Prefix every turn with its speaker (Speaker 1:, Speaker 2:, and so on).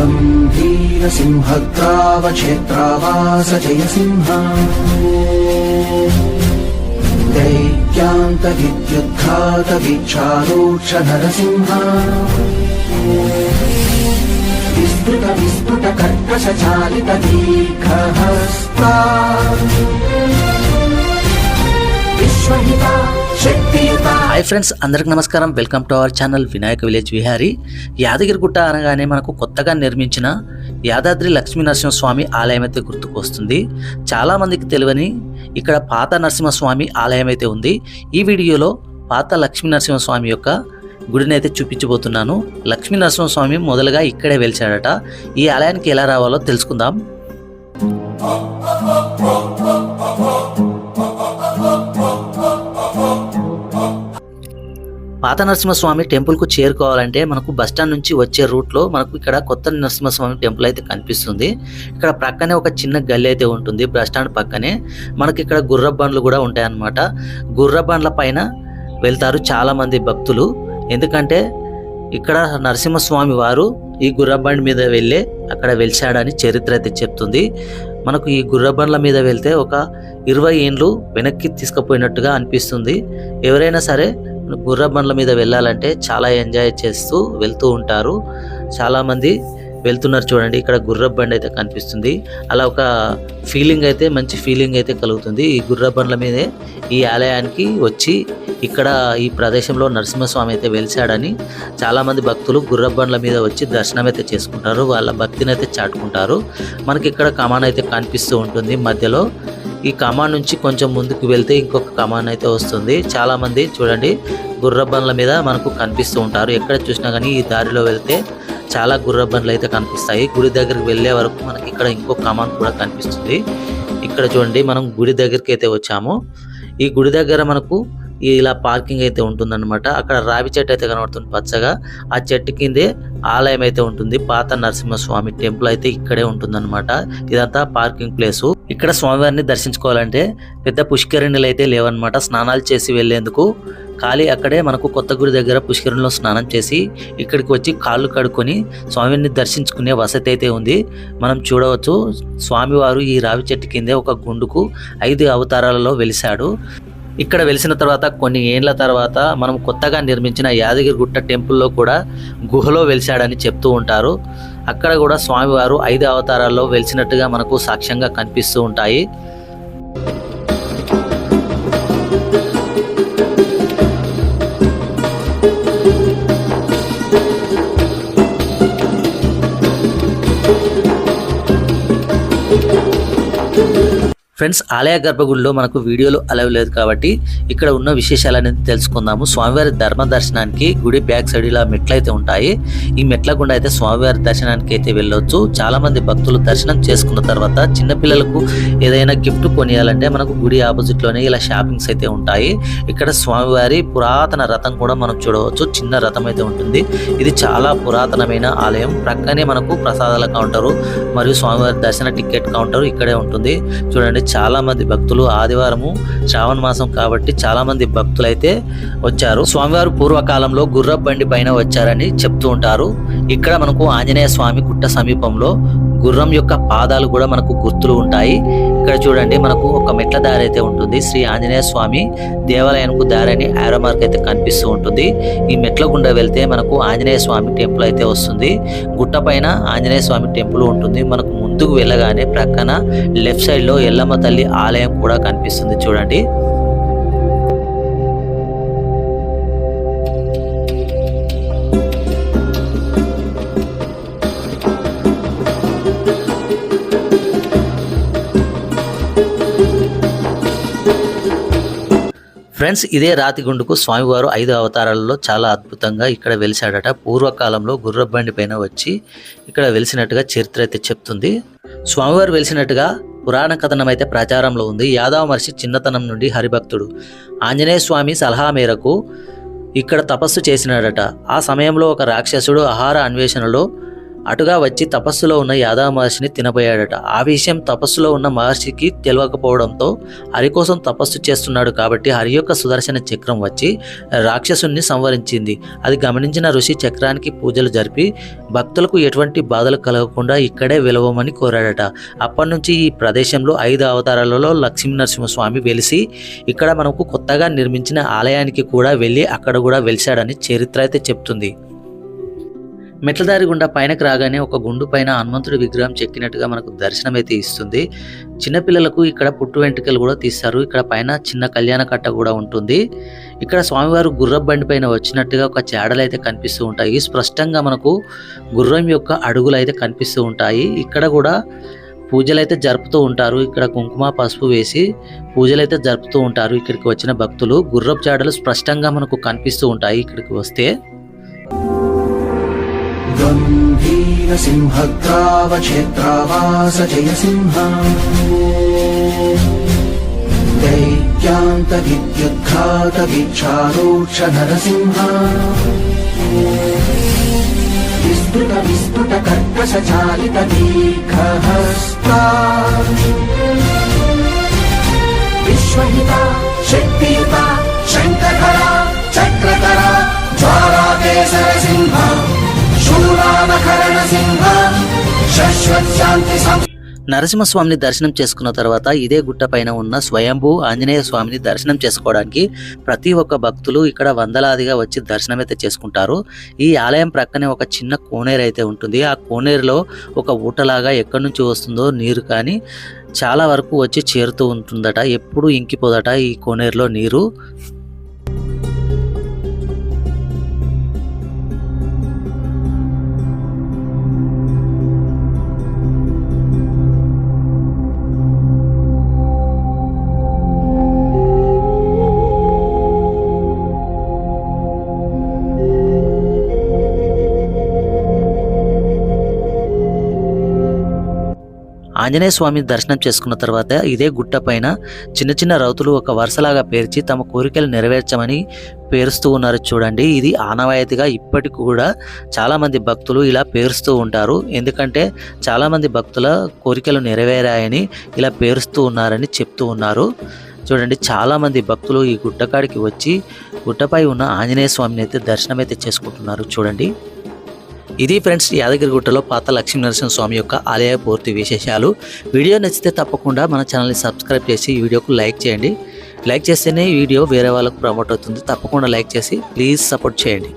Speaker 1: त्वम् वीरसिंहग्रावक्षेत्रावास जयसिंह दैत्यान्तविद्युद्घातवीक्षारोक्ष नरसिंह विस्तृत विस्फुट कर्कश चालित दीर्घहस्ता विश्वहिता शक्तियुता
Speaker 2: హాయ్ ఫ్రెండ్స్ అందరికి నమస్కారం. Welcome to our channel Vinayaka village Vihari Yadagirigutta అనగానే మనకు కొత్తగా నిర్మించిన యాదాద్రి లక్ష్మీ నరసింహస్వామి ఆలయం అయితే గుర్తుకు వస్తుంది చాలా మందికి తెలియని ఇక్కడ పాత నరసింహస్వామి ఆలయం అయితే ఉంది. ఈ వీడియోలో పాత లక్ష్మీ నరసింహస్వామి యొక్క గుడిని అయితే చూపించబోతున్నాను. లక్ష్మీ నరసింహస్వామి మొదలుగా ఇక్కడే వెలిచాడట. ఈ ఆలయానికి ఎలా రావాలో తెలుసుకుందాం. పాత నరసింహస్వామి టెంపుల్కు చేరుకోవాలంటే మనకు బస్టాండ్ నుంచి వచ్చే రూట్లో మనకు ఇక్కడ కొత్త నరసింహస్వామి టెంపుల్ అయితే కనిపిస్తుంది. ఇక్కడ ప్రక్కనే ఒక చిన్న గల్లి అయితే ఉంటుంది. బస్టాండ్ పక్కనే మనకి ఇక్కడ గుర్ర బండ్లు కూడా ఉంటాయన్నమాట. గుర్ర బండ్ల పైన వెళ్తారు చాలామంది భక్తులు. ఎందుకంటే ఇక్కడ నరసింహస్వామి వారు ఈ గుర్రబండి మీద వెళ్ళే అక్కడ వెలిశాడని చరిత్ర అయితే చెప్తుంది. మనకు ఈ గుర్రబండ్ల మీద వెళ్తే ఒక ఇరవై ఏండ్లు వెనక్కి తీసుకుపోయినట్టుగా అనిపిస్తుంది. ఎవరైనా సరే గుర్ర బండ్ల మీద వెళ్ళాలంటే చాలా ఎంజాయ్ చేస్తూ వెళ్తూ ఉంటారు. చాలామంది వెళ్తున్నారు చూడండి ఇక్కడ గుర్ర బండి అయితే కనిపిస్తుంది. అలా ఒక ఫీలింగ్ అయితే మంచి ఫీలింగ్ అయితే కలుగుతుంది. ఈ గుర్ర బండ్ల మీదే ఈ ఆలయానికి వచ్చి ఇక్కడ ఈ ప్రదేశంలో నరసింహస్వామి అయితే వెలిశాడని చాలామంది భక్తులు గుర్ర బండ్ల మీద వచ్చి దర్శనం అయితే చేసుకుంటారు. వాళ్ళ భక్తిని అయితే చాటుకుంటారు. మనకి ఇక్కడ కమాన్ అయితే కనిపిస్తూ ఉంటుంది. మధ్యలో ఈ కమాన్ నుంచి కొంచెం ముందుకు వెళ్తే ఇంకొక కమాన్ అయితే వస్తుంది. చాలా మంది చూడండి గుర్రబ్బన్ల మీద మనకు కనిపిస్తూ ఉంటారు. ఎక్కడ చూసినా కానీ ఈ దారిలో వెళ్తే చాలా గుర్ర అయితే కనిపిస్తాయి. గుడి దగ్గరికి వెళ్ళే వరకు మనకి ఇక్కడ ఇంకో కమాన్ కూడా కనిపిస్తుంది. ఇక్కడ చూడండి మనం గుడి దగ్గరికి అయితే వచ్చాము. ఈ గుడి దగ్గర మనకు ఇలా పార్కింగ్ అయితే ఉంటుందన్నమాట. అక్కడ రావి చెట్టు అయితే కనబడుతుంది పచ్చగా. ఆ చెట్టు కిందే ఆలయం అయితే ఉంటుంది. పాత నరసింహస్వామి టెంపుల్ అయితే ఇక్కడే ఉంటుందన్నమాట. ఇదంతా పార్కింగ్ ప్లేసు. ఇక్కడ స్వామివారిని దర్శించుకోవాలంటే పెద్ద పుష్కరిణిలు అయితే లేవన్నమాట. స్నానాలు చేసి వెళ్ళేందుకు ఖాళీ అక్కడే మనకు కొత్త గుడి దగ్గర పుష్కరిణిలో స్నానం చేసి ఇక్కడికి వచ్చి కాళ్ళు కడుక్కొని స్వామిని దర్శించుకునే వసతి అయితే ఉంది. మనం చూడవచ్చు. స్వామివారు ఈ రావి చెట్టు కిందే ఒక గుండుకు ఐదు అవతారాలలో వెలిశాడు. ఇక్కడ వెలిసిన తర్వాత కొన్ని ఏండ్ల తర్వాత మనం కొత్తగా నిర్మించిన యాదగిరిగుట్ట టెంపుల్లో కూడా గుహలో వెలిశాడని చెప్తూ ఉంటారు. అక్కడ కూడా స్వామివారు ఐదు అవతారాల్లో వెలిసినట్టుగా మనకు సాక్ష్యంగా కనిపిస్తూ ఉంటాయి. ఫ్రెండ్స్ ఆలయ గర్భగుడిలో మనకు వీడియోలు అలవ్ లేదు కాబట్టి ఇక్కడ ఉన్న విశేషాలు అనేది తెలుసుకుందాము. స్వామివారి ధర్మ దర్శనానికి గుడి బ్యాక్ సైడ్ ఇలా మెట్లు అయితే ఉంటాయి. ఈ మెట్ల గుండా అయితే స్వామివారి దర్శనానికి అయితే వెళ్ళొచ్చు. చాలా మంది భక్తులు దర్శనం చేసుకున్న తర్వాత చిన్నపిల్లలకు ఏదైనా గిఫ్ట్ కొనియాలంటే మనకు గుడి ఆపోజిట్లోనే ఇలా షాపింగ్స్ అయితే ఉంటాయి. ఇక్కడ స్వామివారి పురాతన రథం కూడా మనం చూడవచ్చు. చిన్న రథం అయితే ఉంటుంది. ఇది చాలా పురాతనమైన ఆలయం. ప్రక్కనే మనకు ప్రసాదాల కౌంటరు మరియు స్వామివారి దర్శన టికెట్ కౌంటర్ ఇక్కడే ఉంటుంది. చూడండి చాలామంది భక్తులు ఆదివారము శ్రావణ మాసం కాబట్టి చాలామంది భక్తులైతే వచ్చారు. స్వామివారు పూర్వకాలంలో గుర్ర బండి పైన వచ్చారని చెప్తూ ఉంటారు. ఇక్కడ మనకు ఆంజనేయ స్వామి గుట్ట సమీపంలో గుర్రం యొక్క పాదాలు కూడా మనకు గుర్తులు ఉంటాయి. ఇక్కడ చూడండి మనకు ఒక మెట్ల దారి అయితే ఉంటుంది. శ్రీ ఆంజనేయ స్వామి దేవాలయానికి దారి అని ఆరో మార్క్ అయితే కనిపిస్తూ ఉంటుంది. ఈ మెట్ల గుండా వెళ్తే మనకు ఆంజనేయ స్వామి టెంపుల్ అయితే వస్తుంది. గుట్ట పైన ఆంజనేయ స్వామి టెంపుల్ ఉంటుంది. మనకు ముందుకు వెళ్ళగానే ప్రక్కన లెఫ్ట్ సైడ్లో ఎల్లమ్మ తల్లి ఆలయం కూడా కనిపిస్తుంది. చూడండి. ఫ్రెండ్స్ ఇదే రాతిగుండుకు స్వామివారు ఐదు అవతారాలలో చాలా అద్భుతంగా ఇక్కడ వెలిసాడట పూర్వకాలంలో గుర్రబండి పైన వచ్చి ఇక్కడ వెలిసినట్టుగా చరిత్ర అయితే చెప్తుంది. స్వామివారు వెలిసినట్టుగా పురాణ కథనం అయితే ప్రచారంలో ఉంది. యాదవ మహర్షి చిన్నతనం నుండి హరిభక్తుడు. ఆంజనేయ స్వామి సలహా మేరకు ఇక్కడ తపస్సు చేసినాడట. ఆ సమయంలో ఒక రాక్షసుడు ఆహార అన్వేషణలో అటుగా వచ్చి తపస్సులో ఉన్న యాదవ మహర్షిని తినబోయాడట. ఆ విషయం తపస్సులో ఉన్న మహర్షికి తెలియకపోవడంతో హరి కోసం తపస్సు చేస్తున్నాడు కాబట్టి హరి యొక్క సుదర్శన చక్రం వచ్చి రాక్షసుని సంవరించింది. అది గమనించిన ఋషి చక్రానికి పూజలు జరిపి భక్తులకు ఎటువంటి బాధలు కలగకుండా ఇక్కడే వెలవమని కోరాడట. అప్పటి నుంచి ఈ ప్రదేశంలో ఐదు అవతారాలలో లక్ష్మీ నరసింహస్వామి వెలిసి ఇక్కడ మనకు కొత్తగా నిర్మించిన ఆలయానికి కూడా వెళ్ళి అక్కడ కూడా వెలిశాడని చరిత్ర అయితే చెప్తుంది. మెట్లదారి గుండా పైనకి రాగానే ఒక గుండు పైన హనుమంతుడి విగ్రహం చెక్కినట్టుగా మనకు దర్శనం అయితే ఇస్తుంది చిన్నపిల్లలకు ఇక్కడ పుట్టు వెంట్రుకలు కూడా తీస్తారు. ఇక్కడ పైన చిన్న కళ్యాణ కట్ట కూడా ఉంటుంది. ఇక్కడ స్వామివారు గుర్రం బండి పైన వచ్చినట్టుగా ఒక చాడలు అయితే కనిపిస్తూ ఉంటాయి. స్పష్టంగా మనకు గుర్రం యొక్క అడుగులు అయితే కనిపిస్తూ ఉంటాయి. ఇక్కడ కూడా పూజలు అయితే జరుపుతూ ఉంటారు. ఇక్కడ కుంకుమ పసుపు వేసి పూజలు అయితే జరుపుతూ ఉంటారు ఇక్కడికి వచ్చిన భక్తులు. గుర్రపు చాడలు స్పష్టంగా మనకు కనిపిస్తూ ఉంటాయి ఇక్కడికి వస్తే.
Speaker 1: गम्भीरसिंहग्रावक्षेत्रावास जयसिंह दैत्यान्तविद्युद्घातवीक्षारोक्ष नरसिंह विस्तृत विस्तृत कर्कश चालित दीर्घहस्ता विश्वहिता
Speaker 2: నరసింహస్వామిని దర్శనం చేసుకున్న తర్వాత ఇదే గుట్ట పైన ఉన్న స్వయంభూ ఆంజనేయ స్వామిని దర్శనం చేసుకోవడానికి ప్రతి ఒక్క భక్తులు ఇక్కడ వందలాదిగా వచ్చి దర్శనం అయితే చేసుకుంటారు. ఈ ఆలయం ప్రక్కనే ఒక చిన్న కోనేరు అయితే ఉంటుంది. ఆ కోనేరులో ఒక ఊటలాగా ఎక్కడి నుంచి వస్తుందో నీరు కానీ చాలా వరకు వచ్చి చేరుతూ ఉంటుందట. ఎప్పుడు ఇంకిపోదట ఈ కోనేరులో నీరు. ఆంజనేయ స్వామి దర్శనం చేసుకున్న తర్వాత ఇదే గుట్ట పైన చిన్న చిన్న రౌతులు ఒక వరుసలాగా పేర్చి తమ కోరికలు నెరవేర్చమని పేరుస్తూ ఉన్నారు చూడండి. ఇది ఆనవాయితీగా ఇప్పటికి కూడా చాలామంది భక్తులు ఇలా పేరుస్తూ ఉంటారు. ఎందుకంటే చాలామంది భక్తుల కోరికలు నెరవేరాయని ఇలా పేరుస్తూ ఉన్నారని చెప్తూ ఉన్నారు. చూడండి చాలామంది భక్తులు ఈ గుట్టకాడికి వచ్చి గుట్టపై ఉన్న ఆంజనేయ స్వామిని అయితే దర్శనం అయితే చేసుకుంటున్నారు చూడండి. ఇది ఫ్రెండ్స్ యాదగిరిగుట్టలో పాత లక్ష్మీ నరసింహ స్వామి యొక్క ఆలయ పూర్తి విశేషాలు. వీడియో నచ్చితే తప్పకుండా మన ఛానల్ని సబ్స్క్రైబ్ చేసి ఈ వీడియోకు లైక్ చేయండి. లైక్ చేస్తేనే ఈ వీడియో వేరే వాళ్ళకు ప్రమోట్ అవుతుంది. తప్పకుండా లైక్ చేసి ప్లీజ్ సపోర్ట్ చేయండి.